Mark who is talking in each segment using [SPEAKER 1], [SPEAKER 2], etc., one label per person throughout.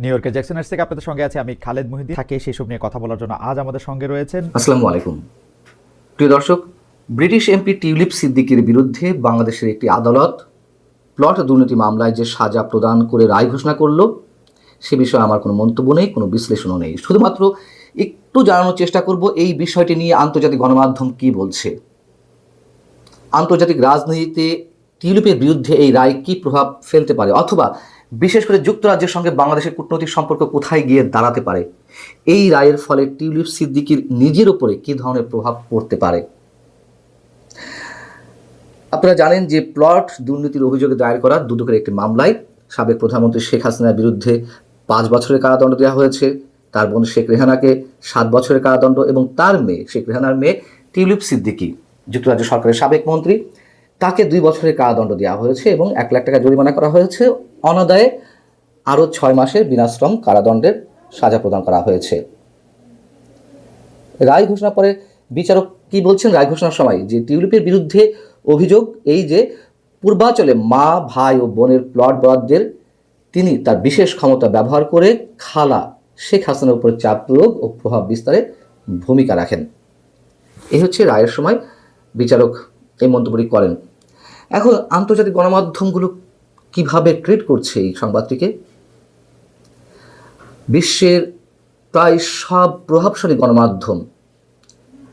[SPEAKER 1] New ইয়র্কের জ্যাকসনের থেকে আপনাদের সঙ্গে আছে আমি খালেদ মহিদ্দিন। থাকে সেসব নিয়ে কথা বলার জন্য আজ আমাদের সঙ্গে রয়েছেন
[SPEAKER 2] আসসালামু আলাইকুম। প্রিয় দর্শক, ব্রিটিশ এমপি টিউলিপ সিদ্দিকির বিরুদ্ধে বাংলাদেশের একটি আদালত প্লট দুর্নীতি মামলায় যে সাজা প্রদান করে রায় ঘোষণা করল, সে বিষয়ে আমার কোনো মন্তব্য নেই, কোনো বিশ্লেষণও নেই। শুধুমাত্র একটু জানানোর চেষ্টা করব, এই বিষয়টি নিয়ে আন্তর্জাতিক গণমাধ্যম কি বলছে। আন্তর্জাতিক রাজনীতিতে টিউলিপের বিরুদ্ধে এই রায় কী প্রভাব ফেলতে পারে? অথবা বিশেষ করে যুক্তরাজ্যের সঙ্গে বাংলাদেশের কূটনৈতিক সম্পর্ক কোথায় গিয়ে দাঁড়াতে পারে? এই রায়ের ফলে টিউলিপ সিদ্দিকির নিজের উপরে কী ধরনের প্রভাব পড়তে পারে? আপনারা জানেন যে প্লট দুর্নীতির অভিযোগে দায়ের করা দুদকের একটি মামলায় সাবেক প্রধানমন্ত্রী শেখ হাসিনার বিরুদ্ধে পাঁচ বছরের কারাদণ্ড দেওয়া হয়েছে। তার বোন শেখ রেহানাকে সাত বছরের কারাদণ্ড এবং তার মেয়ে শেখ রেহানার মেয়ে টিউলিপ সিদ্দিকি, যুক্তরাজ্য সরকারের সাবেক মন্ত্রী। তাকে দুই বছরের কারাদণ্ড দেওয়া হয়েছে এবং এক লাখ টাকা জরিমানা করা হয়েছে। অনাদায়ে আরও ছয় মাসের বিনাশ্রম কারাদণ্ডের সাজা প্রদান করা হয়েছে। রায় ঘোষণার পরে বিচারক কি বলছেন? রায় ঘোষণার সময় যে টিউলিপের বিরুদ্ধে অভিযোগ এই যে পূর্বাচলে মা, ভাই ও বোনের প্লট বরাদ্দের তিনি তার বিশেষ ক্ষমতা ব্যবহার করে খালা শেখ হাসিনার উপরে চাপ প্রয়োগ ও প্রভাব বিস্তারে ভূমিকা রাখেন। এই হচ্ছে রায়ের সময়। বিচারক এই মন্তব্যটি করেন। এখন আন্তর্জাতিক গণমাধ্যমগুলো কীভাবে ট্রিট করছে এই সংবাদটিকে? বিশ্বের প্রায় সব প্রভাবশালী গণমাধ্যম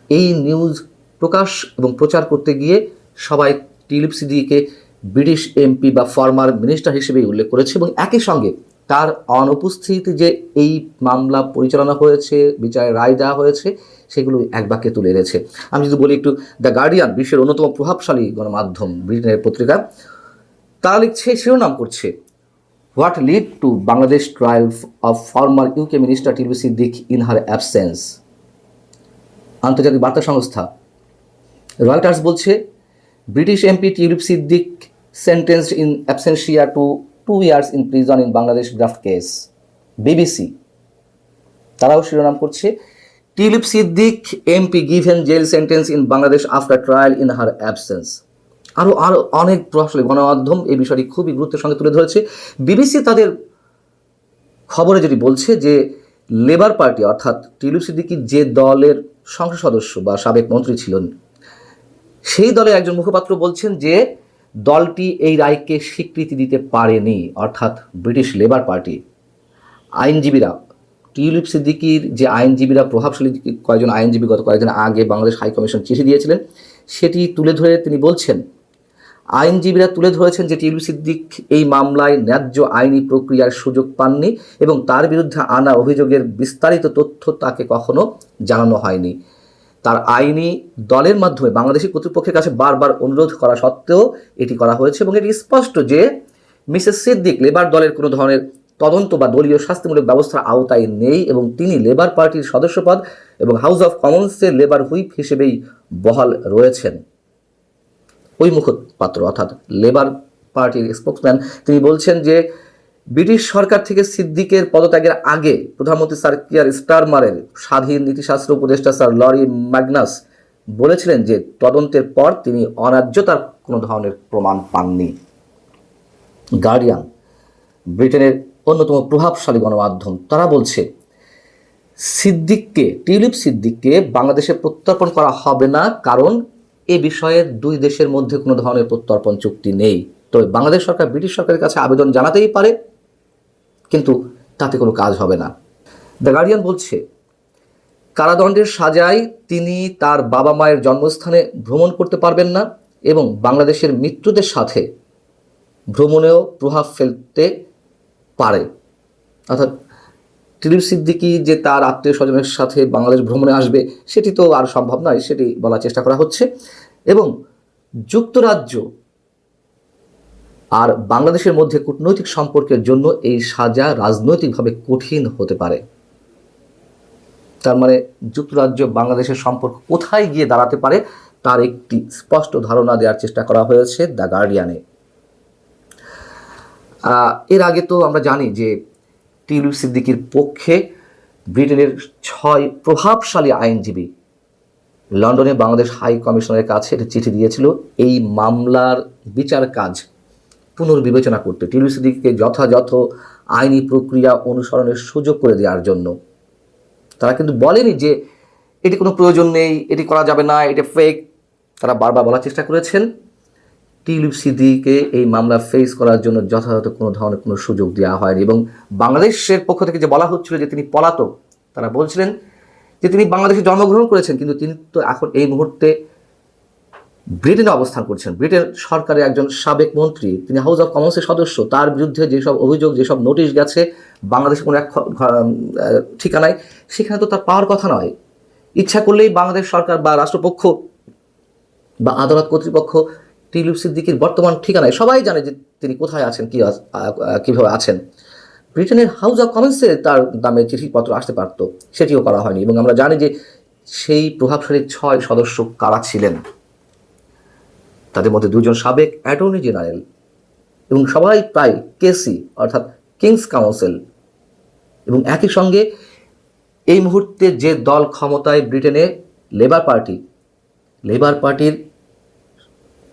[SPEAKER 2] এই নিউজ প্রকাশ এবং প্রচার করতে গিয়ে সবাই টিলিপ সিদ্দিকে ব্রিটিশ এমপি বা ফর্মার মিনিস্টার হিসেবেই উল্লেখ করেছে এবং একই সঙ্গে তার অনুপস্থিতি যে এই মামলা পরিচালনা হয়েছে বিচারে রায় দেওয়া হয়েছে সেগুলো এক বাক্যে তুলে এনেছে। আমি যদি বলি একটু, দ্য গার্ডিয়ান বিশ্বের অন্যতম প্রভাবশালী গণমাধ্যম, ব্রিটেনের পত্রিকা, তারা লিখছে, শিরোনাম করছে, what lead to Bangladesh trial of former UK minister Tulip Siddiq in her absence আন্তর্জাতিক বার্তা সংস্থা, রয়টার্স বলছে, British MP Tulip Siddiq sentenced in absentia to two years in prison in Bangladesh graft case BBC. তারাও শিরোনাম করছে Tulip Siddiq, MP given jail sentence in Bangladesh after trial in her absence. আরও আরও অনেক প্রভাবশালী গণমাধ্যম এই বিষয়টি খুবই গুরুত্বের সঙ্গে তুলে ধরেছে। বিবিসি তাদের খবরে যেটি বলছে যে, লেবার পার্টি, অর্থাৎ টিলু সিদ্দিকি যে দলের সংসদ সদস্য বা সাবেক মন্ত্রী ছিলেন, সেই দলের একজন মুখপাত্র বলছেন যে, দলটি এই রায়কে স্বীকৃতি দিতে পারেনি, অর্থাৎ ব্রিটিশ লেবার পার্টি। আইনজীবীরা টিউলিপ সিদ্দিকির যে আইনজীবীরা, প্রভাবশালী কয়েকজন আইনজীবী গত কয়েকদিন আগে বাংলাদেশ হাইকমিশন চিঠি দিয়েছিলেন, সেটি তুলে ধরে তিনি বলছেন, আইনজীবীরা তুলে ধরেছেন যে টিউলিপ সিদ্দিক এই মামলায় ন্যায্য আইনি প্রক্রিয়ার সুযোগ পাননি এবং তার বিরুদ্ধে আনা অভিযোগের বিস্তারিত তথ্য তাকে কখনো জানানো হয়নি। তার আইনি দলের মাধ্যমে বাংলাদেশি কর্তৃপক্ষের কাছে বারবার অনুরোধ করা সত্ত্বেও এটি করা হয়েছে এবং এটি স্পষ্ট যে মিসেস সিদ্দিক লেবার দলের কোনো ধরনের তদন্ত বা দলীয় শাস্তিমূলক ব্যবস্থার আওতায় নেই এবং তিনি লেবার পার্টির সদস্যপদ এবং হাউস অফ কমন্সের লেবার হুইপ হিসেবেই বহাল রয়েছেন। ওই মুখপাত্র, অর্থাৎ লেবার পার্টির স্পোকসম্যান তিনি বলছেন যে, ব্রিটিশ সরকার থেকে সিদ্দিকের পদত্যাগের আগে প্রধানমন্ত্রী স্যার কিয়ার স্টারমারের স্বাধীন নীতিশাস্ত্র উপদেষ্টা স্যার লরি ম্যাগনাস বলেছিলেন যে, তদন্তের পর তিনি অন্যায্যতার কোনো ধরনের প্রমাণ পাননি। গার্ডিয়ান, ব্রিটেনের অন্যতম প্রভাবশালী গণমাধ্যম, তারা বলছে, সিদ্দিককে, টিউলিপ সিদ্দিককে বাংলাদেশে প্রত্যর্পণ করা হবে না কারণ এ বিষয়ে দুই দেশের মধ্যে কোনো ধরনের প্রত্যর্পণ চুক্তি নেই। তবে বাংলাদেশ সরকার, ব্রিটিশ সরকারের কাছে আবেদন জানাতেই পারে, কিন্তু তাতে কোনো কাজ হবে না। দ্য গার্ডিয়ান বলছে, কারাদণ্ডের সাজায় তিনি তার বাবা মায়ের জন্মস্থানে ভ্রমণ করতে পারবেন না এবং বাংলাদেশের মৃত্যুদের সাথে ভ্রমণেও প্রভাব ফেলতে পারে। অর্থাৎ টিলিপ সিদ্দিকি যে তার আত্মীয় স্বজনের সাথে বাংলাদেশ ভ্রমণে আসবে, সেটি তো আর সম্ভব নয়, সেটি বলার চেষ্টা করা হচ্ছে। এবং যুক্তরাজ্য আর বাংলাদেশের মধ্যে কূটনৈতিক সম্পর্কের জন্য এই সাজা রাজনৈতিকভাবে কঠিন হতে পারে। তার মানে যুক্তরাজ্য বাংলাদেশের সম্পর্ক কোথায় গিয়ে দাঁড়াতে পারে, তার একটি স্পষ্ট ধারণা দেওয়ার চেষ্টা করা হয়েছে দ্য গার্ডিয়ানে। এর আগে তো আমরা জানি যে টিউলিপ সিদ্দিকির পক্ষে ব্রিটেনের ছয় প্রভাবশালী আইনজীবী লন্ডনে বাংলাদেশ হাই কমিশনের কাছে একটা চিঠি দিয়েছিল, এই মামলার বিচার কাজ পুনর্বিবেচনা করতে। টিউলিপ সিদ্দিককে যথাযথ আইনি প্রক্রিয়া অনুসরণের সুযোগ করে দেওয়ার জন্য। তারা কিন্তু বলেনি যে এটি কোনো প্রয়োজন নেই, এটি করা যাবে না, এটা ফেক তারা বারবার বলার চেষ্টা করেছেন। টিউলিপ সিদ্দিকে এই মামলা ফেস করার জন্য যথাযথ কোনো ধরনের কোনো সুযোগ দেওয়া হয়নি এবং বাংলাদেশের পক্ষ থেকে যে বলা হচ্ছিল যে তিনি পলাতক, তারা বলছিলেন যে তিনি বাংলাদেশে জন্মগ্রহণ করেছেন, কিন্তু তিনি তো এখন এই মুহূর্তে ব্রিটেনে অবস্থান করছেন। ব্রিটেন সরকারের একজন সাবেক মন্ত্রী, তিনি হাউস অফ কমন্সের সদস্য, তার বিরুদ্ধে যেসব অভিযোগ, যেসব নোটিশ গেছে, বাংলাদেশের কোনো এক ঠিকানায়, সেখানে তো তার পাওয়ার কথা নয়। ইচ্ছা করলেই বাংলাদেশ সরকার বা রাষ্ট্রপক্ষ বা আদালত কর্তৃপক্ষ টিউলিপ সিদ্দিকির বর্তমান ঠিকানায় সবাই জানে যে তিনি কোথায় আছেন, কি আ- আছেন। ব্রিটেনের হাউস অফ কমন্সে তার নামে চিঠিপত্র আসতে পারতো, সেটিও করা হয়নি এবং আমরা জানি যে সেই প্রভাবশালী ছয় সদস্য কারা ছিলেন। তাদের মধ্যে দুজন সাবেক অ্যাটর্নি জেনারেল এবং সবাই প্রায় কেসি, অর্থাৎ কিংস কাউন্সিল। এবং একই সঙ্গে এই মুহূর্তে যে দল ক্ষমতায় ব্রিটেনে লেবার পার্টি, লেবার পার্টির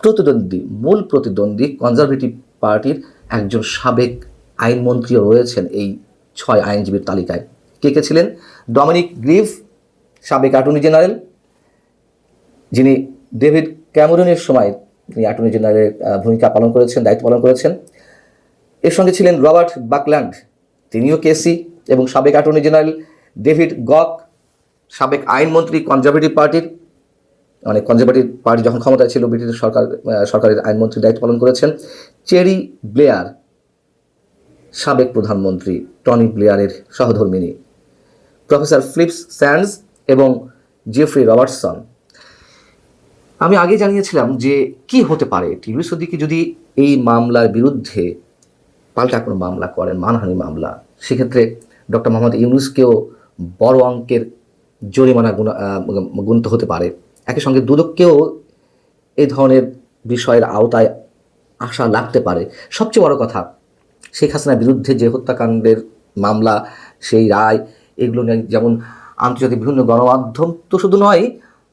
[SPEAKER 2] প্রতিদ্বন্দ্বী, মূল প্রতিদ্বন্দ্বী কনজারভেটিভ পার্টির একজন সাবেক আইনমন্ত্রীও রয়েছেন এই ছয় আইনজীবীর তালিকায়। কে কে ছিলেন? ডমিনিক গ্রিভ সাবেক অ্যাটর্নি জেনারেল, যিনি ডেভিড ক্যামেরনের সময় তিনি অ্যাটর্নি জেনারেলের ভূমিকা পালন করেছেন, দায়িত্ব পালন করেছেন। এর সঙ্গে ছিলেন রবার্ট বাকল্যান্ড, তিনিও কেসি এবং সাবেক অ্যাটর্নি জেনারেল ডেভিড গক, সাবেক আইনমন্ত্রী কনজারভেটিভ পার্টির মানে কনজারভেটিভ পার্টি যখন ক্ষমতায় ছিল, ব্রিটিশ সরকার সরকারের আইনমন্ত্রী দায়িত্ব পালন করেছেন। চেরি ব্লেয়ার, সাবেক প্রধানমন্ত্রী টনি ব্লেয়ারের সহধর্মিনী, প্রফেসর ফ্লিপস স্যান্ডস এবং জেফ্রি রবার্টসন। আমি আগে জানিয়েছিলাম যে কি হতে পারে, টিভি সদিকে যদি এই মামলার বিরুদ্ধে পাল্টা কোনো মামলা করেন, মানহানি মামলা, সেক্ষেত্রে ডক্টর মোহাম্মদ ইউনুসকেও বড় অঙ্কের জরিমানা গুণ গুনতে হতে পারে। একই সঙ্গে দুদককেও এই ধরনের বিষয়ের আওতায় আশা লাগতে পারে। সবচেয়ে বড় কথা, শেখ হাসিনার বিরুদ্ধে যে হত্যাকাণ্ডের মামলা, সেই রায়, এগুলো নিয়ে যেমন আন্তর্জাতিক বিভিন্ন গণমাধ্যম, তো শুধু নয়,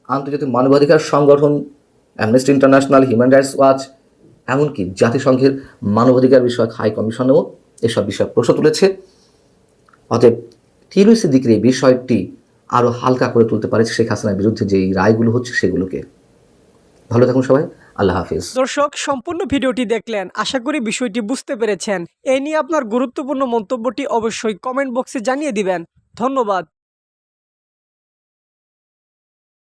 [SPEAKER 2] আন্তর্জাতিক মানবাধিকার সংগঠন Amnesty International Human Rights Watch এমনকি জাতিসংঘের মানবাধিকার বিষয়ক হাই কমিশনেও এসব বিষয়ে প্রশ্ন তুলেছে। অতএব টিরুই সিদ্দিকের এই বিষয়টি আরও হালকা করে তুলতে পারে শেখ হাসিনার বিরুদ্ধে যেই রায়গুলো হচ্ছে সেগুলোকে। ভালো থাকুন সবাই, আল্লাহ হাফিজ।
[SPEAKER 3] দর্শক, সম্পূর্ণ ভিডিওটি দেখলেন, আশা করি বিষয়টি বুঝতে পেরেছেন। এ নিয়ে আপনার গুরুত্বপূর্ণ মন্তব্যটি অবশ্যই কমেন্ট বক্সে জানিয়ে দিবেন। ধন্যবাদ।